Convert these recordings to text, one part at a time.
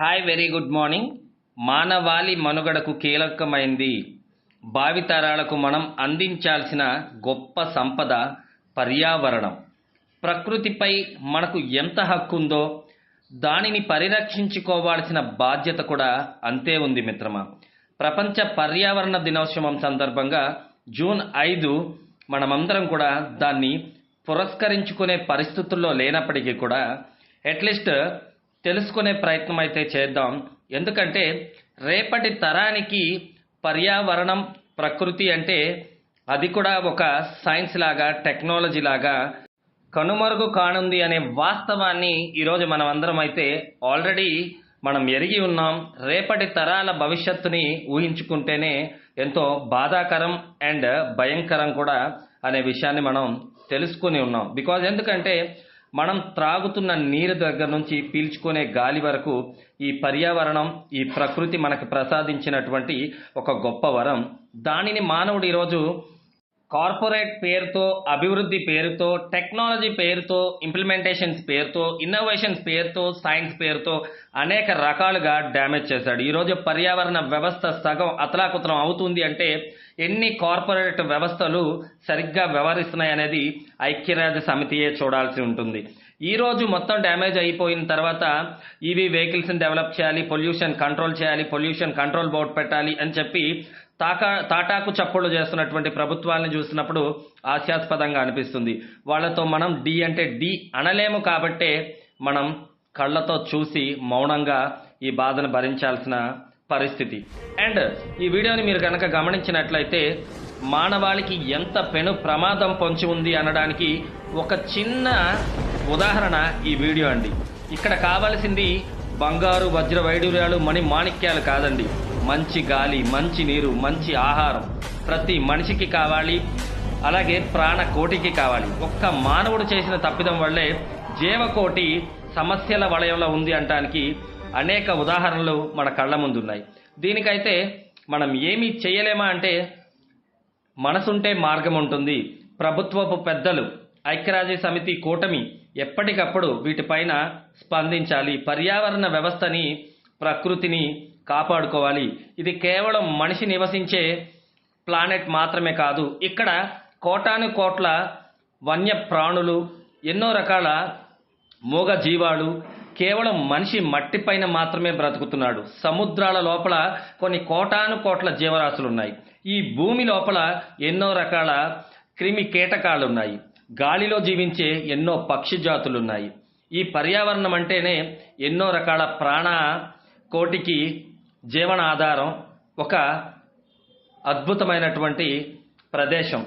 Hi very good morning మానవాళి మనుగడకు కీలకమైంది. భావితరాలకు మనం అందించాల్సిన గొప్ప సంపద పర్యావరణం. ప్రకృతిపై మనకు ఎంత హక్కు ఉందో దానిని పరిరక్షించుకోవాల్సిన బాధ్యత కూడా అంతే ఉంది మిత్రమా. ప్రపంచ పర్యావరణ దినోత్సవం సందర్భంగా జూన్ ఐదు మనమందరం కూడా దాన్ని పురస్కరించుకునే పరిస్థితుల్లో లేనప్పటికీ కూడా అట్లీస్ట్ తెలుసుకునే ప్రయత్నం అయితే చేద్దాం. ఎందుకంటే రేపటి తరానికి పర్యావరణం ప్రకృతి అంటే అది కూడా ఒక సైన్స్ లాగా టెక్నాలజీ లాగా కనుమరుగు కానుంది అనే వాస్తవాన్ని ఈరోజు మనం అందరం అయితే ఆల్రెడీ మనం ఎరిగి ఉన్నాం. రేపటి తరాల భవిష్యత్తుని ఊహించుకుంటేనే ఎంతో బాధాకరం అండ్ భయంకరం కూడా అనే విషయాన్ని మనం తెలుసుకుని ఉన్నాం. బికాజ్ ఎందుకంటే మనం త్రాగుతున్న నీరు దగ్గర నుంచి పీల్చుకునే గాలి వరకు ఈ పర్యావరణం ఈ ప్రకృతి మనకు ప్రసాదించినటువంటి ఒక గొప్ప వరం. దానిని మానవుడు ఈరోజు కార్పొరేట్ పేరుతో అభివృద్ధి పేరుతో టెక్నాలజీ పేరుతో ఇంప్లిమెంటేషన్స్ పేరుతో ఇన్నోవేషన్స్ పేరుతో సైన్స్ పేరుతో అనేక రకాలుగా డ్యామేజ్ చేశాడు. ఈరోజు పర్యావరణ వ్యవస్థ సగం అతలాకుతలం అవుతుంది అంటే ఎన్ని కార్పొరేట్ వ్యవస్థలు సరిగ్గా వ్యవహరిస్తున్నాయి అనేది ఐక్యరాజ్య సమితియే చూడాల్సి ఉంటుంది. ఈ రోజు మొత్తం డ్యామేజ్ అయిపోయిన తర్వాత ఈవీ వెహికల్స్ని డెవలప్ చేయాలి పొల్యూషన్ కంట్రోల్ చేయాలి పొల్యూషన్ కంట్రోల్ బోర్డు పెట్టాలి అని చెప్పి తాకా తాటాకు చప్పుళ్ళు చేస్తున్నటువంటి ప్రభుత్వాలను చూసినప్పుడు హాస్యాస్పదంగా అనిపిస్తుంది. వాళ్ళతో మనం డి అంటే డి అనలేము కాబట్టే మనం కళ్ళతో చూసి మౌనంగా ఈ బాధను భరించాల్సిన పరిస్థితి. అండ్ ఈ వీడియోని మీరు కనుక గమనించినట్లయితే మానవాళికి ఎంత పెను ప్రమాదం పొంచి ఉంది అనడానికి ఒక చిన్న ఉదాహరణ ఈ వీడియో అండి. ఇక్కడ కావాల్సింది బంగారు వజ్ర వైడూర్యాలు మణి మాణిక్యాలు కాదండి. మంచి గాలి మంచి నీరు మంచి ఆహారం ప్రతి మనిషికి కావాలి. అలాగే ప్రాణ కోటికి కావాలి. ఒక్క మానవుడు చేసిన తప్పిదం వల్లే జీవకోటి సమస్యల వలయంలో ఉంది అంటానికి అనేక ఉదాహరణలు మన కళ్ళ ముందున్నాయి. దీనికైతే మనం ఏమీ చేయలేమా అంటే మనసుంటే మార్గం ఉంటుంది. ప్రభుత్వపు పెద్దలు ఐక్యరాజ్య సమితి కూటమి ఎప్పటికప్పుడు వీటిపైన స్పందించాలి. పర్యావరణ వ్యవస్థని ప్రకృతిని కాపాడుకోవాలి. ఇది కేవలం మనిషి నివసించే ప్లానెట్ మాత్రమే కాదు. ఇక్కడ కోటాను కోట్ల వన్య ప్రాణులు ఎన్నో రకాల మూగ జీవాలు కేవలం మనిషి మట్టిపైన మాత్రమే బ్రతుకుతున్నాడు. సముద్రాల లోపల కొన్ని కోటాను కోట్ల జీవరాశులు ఉన్నాయి ఈ భూమి లోపల ఎన్నో రకాల క్రిమి కీటకాలు ఉన్నాయి గాలిలో జీవించే ఎన్నో పక్షి జాతులు ఉన్నాయి ఈ పర్యావరణం అంటేనే ఎన్నో రకాల ప్రాణ కోటికి జీవనాధారం ఒక అద్భుతమైనటువంటి ప్రదేశం.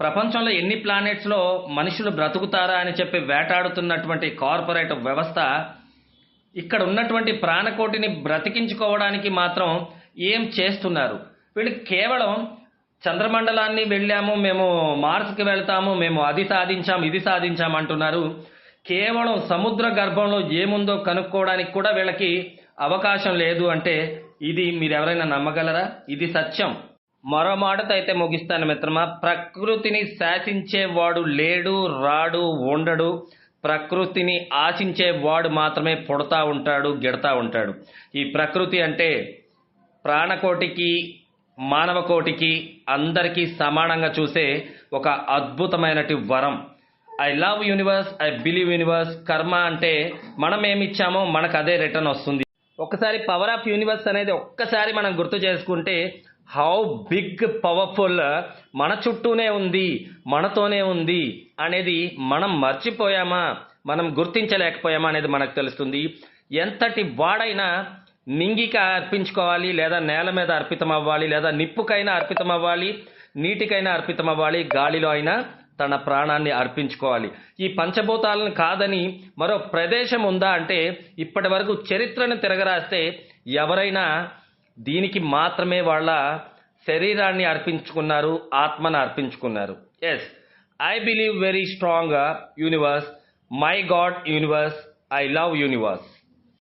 ప్రపంచంలో ఎన్ని ప్లానెట్స్లో మనుషులు బ్రతుకుతారా అని చెప్పి వేటాడుతున్నటువంటి కార్పొరేట్ వ్యవస్థ ఇక్కడ ఉన్నటువంటి ప్రాణకోటిని బ్రతికించుకోవడానికి మాత్రం ఏం చేస్తున్నారు? వీళ్ళు కేవలం చంద్రమండలాన్ని వెళ్ళాము మేము మార్స్కి వెళ్తాము మేము అది సాధించాం ఇది సాధించాం అంటున్నారు. కేవలం సముద్ర గర్భంలో ఏముందో కనుక్కోవడానికి కూడా వీళ్ళకి అవకాశం లేదు అంటే ఇది మీరు ఎవరైనా నమ్మగలరా? ఇది సత్యం. మరో మాటతో అయితే ముగిస్తాను మిత్రమా. ప్రకృతిని శాసించేవాడు లేడు రాడు ఉండడు. ప్రకృతిని ఆశించేవాడు మాత్రమే పుడతా ఉంటాడు గెడతా ఉంటాడు. ఈ ప్రకృతి అంటే ప్రాణకోటికి మానవ కోటికి అందరికీ సమానంగా చూసే ఒక అద్భుతమైనటి వరం. I love universe I believe universe karma అంటే మనం ఏమి ఇచ్చామో మనకు అదే రిటర్న్ వస్తుంది. ఒకసారి పవర్ ఆఫ్ యూనివర్స్ అనేది ఒక్కసారి మనం గుర్తు చేసుకుంటే హౌ బిగ్ పవర్ఫుల్ మన చుట్టూనే ఉంది మనతోనే ఉంది అనేది మనం మర్చిపోయామా? మనం గుర్తించలేకపోయామా అనేది మనకు తెలుస్తుంది. ఎంతటి వాడైనా నింగిక అర్పించుకోవాలి లేదా నేల మీద అర్పితం అవ్వాలి లేదా నిప్పుకైనా అర్పితం అవ్వాలి నీటికైనా అర్పితం అవ్వాలి గాలిలో అయినా తన ప్రాణాన్ని అర్పించుకోవాలి. ఈ పంచభూతాలను కాదని మరో ప్రదేశం ఉందా అంటే ఇప్పటి వరకు చరిత్రను తిరగరాస్తే ఎవరైనా దీనికి మాత్రమే వాళ్ళ శరీరాన్ని అర్పించుకున్నారు ఆత్మను అర్పించుకున్నారు. Yes I believe very strong universe my god universe I love universe